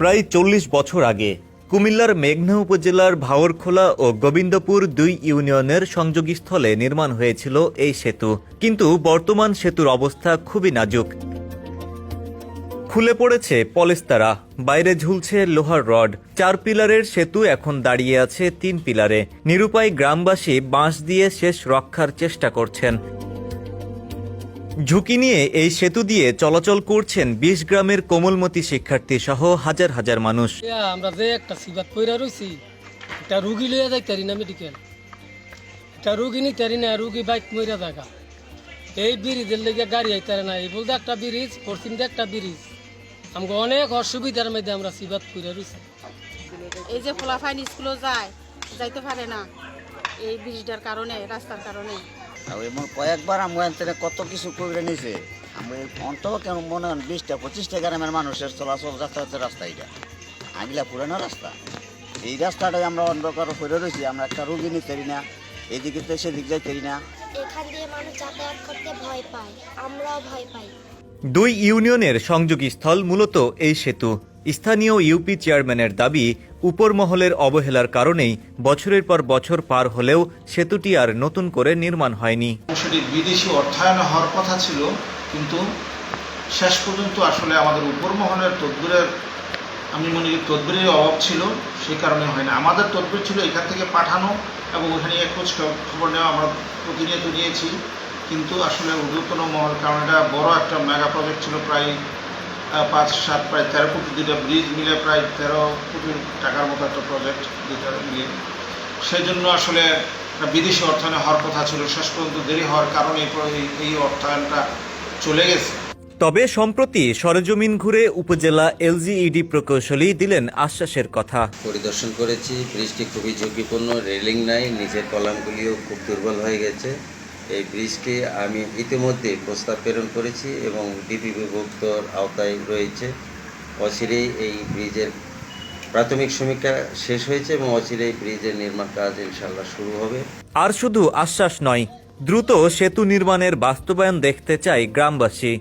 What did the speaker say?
প্রায় চল্লিশ বছর আগে, কুমিল্লার মেঘনা উপজেলার ভাওরখোলা ও গোবিন্দপুর দুই ইউনিয়নের সংযোগীস্থলে নির্মাণ হয়েছিল এই সেতু। কিন্তু বর্তমান সেতুর অবস্থা খুবই নাজুক। খুলে পড়েছে পলেস্তারা, বাইরে ঝুলছে লোহার রড। চার পিলারের সেতু এখন দাঁড়িয়ে আছে তিন পিলারে। নিরুপায় গ্রামবাসী বাঁশ দিয়ে শেষ রক্ষার চেষ্টা করছেন। ঝুঁকি নিয়ে এই সেতু দিয়ে চলাচল করছেন বিশ গ্রামের কোমলমতি শিক্ষার্থী সহ হাজার হাজার মানুষ। আমরা যে একটা সিবাত পইরা রইছি একটা রুগী লইয়া যাই তারি না মেডিকেল একটা রুগী নি তারি না রুগী বাইক মইরা জায়গা এই ব্রিজের লেগে গাড়ি আইতারে না এই বলতে একটা ব্রিজ পশ্চিম দিয়ে একটা ব্রিজ। আমাকে অনেক অসুবিধার মধ্যে আমরা সিবাত পইরা রইছি। এই যে ফলাফাইন স্কুলে যায় যাইতে পারে না। এই ব্রিজটার কারণে রাস্তার কারণে। আর এমন কয়েকবার আমরা কত কিছু করে নিছে। আমি অন্তত কেন মনে হয় বিশটা পঁচিশটা গ্রামের মানুষের চলাচল যাতায়াতের রাস্তা এটা আগলা পুরানো রাস্তা। এই রাস্তাটাই আমরা অন্ধকার করে রয়েছি আমরা একটা রুগী নিতে না এদিকে তো সেদিক যাইতে না। এখান দিয়ে মানুষ যাতায়াত করতে ভয় পায় আমরাও ভয় পাই। দুই ইউনিয়নের সংযোগস্থল মূলত এই সেতু। স্থানীয় ইউপি চেয়ারম্যানের দাবি উপর মহলের অবহেলার কারণেই বছরের পর বছর পার হলেও সেতুটি আর নতুন করে নির্মাণ হয়নি। সেটি বিদেশি অর্থায়ন হওয়ার কথা ছিল, কিন্তু শেষ পর্যন্ত আসলে আমাদের উপর মহলের তদবিরের, আমি মনে করি তদবিরের অভাব ছিল, সেই কারণে হয় না আমাদের তদবির ছিল এখান থেকে পাঠানো এবং ওখানে এক খোঁজ খবর নেওয়া আমরা প্রতিনিয়ত নিয়েছি, কিন্তু আসলে ঊর্ধ্বতন মহল, কারণ এটা বড় একটা মেগা প্রজেক্ট ছিল, প্রায় পাঁচ সাত প্রায় তেরো কোটি দুইটা ব্রিজ মিলে প্রায় তেরো কোটি টাকার মতো একটা প্রজেক্ট দুইটা মিলিয়ে সেই জন্য আসলে একটা বিদেশি অর্থায়নে হওয়ার কথা ছিল শেষ পর্যন্ত দেরি হওয়ার কারণে এই অর্থায়নটা চলে গেছে। তবে সম্প্রতি সরেজমিন ঘুরে উপজেলা এলজিইডি প্রকৌশলী দিলেন আশ্বাসের কথা। পরিদর্শন করেছি ব্রিজটি খুবই ঝুঁকিপূর্ণ রেলিং নাই নিচের কলামগুলিও খুব দুর্বল হয়ে গেছে। এই ব্রিজটি আমি ইতিমধ্যে প্রস্তাব প্রেরণ করেছি এবং ডিপি ডিপিবিভুক্তর আওতায় রয়েছে। অচিরেই এই ব্রিজের প্রাথমিক সমীক্ষা শেষ হয়েছে এবং অচিরেই ব্রিজের নির্মাণ কাজ ইনশাল্লাহ শুরু হবে। আর শুধু আশ্বাস নয়, দ্রুত সেতু নির্মাণের বাস্তবায়ন দেখতে চাই গ্রামবাসী।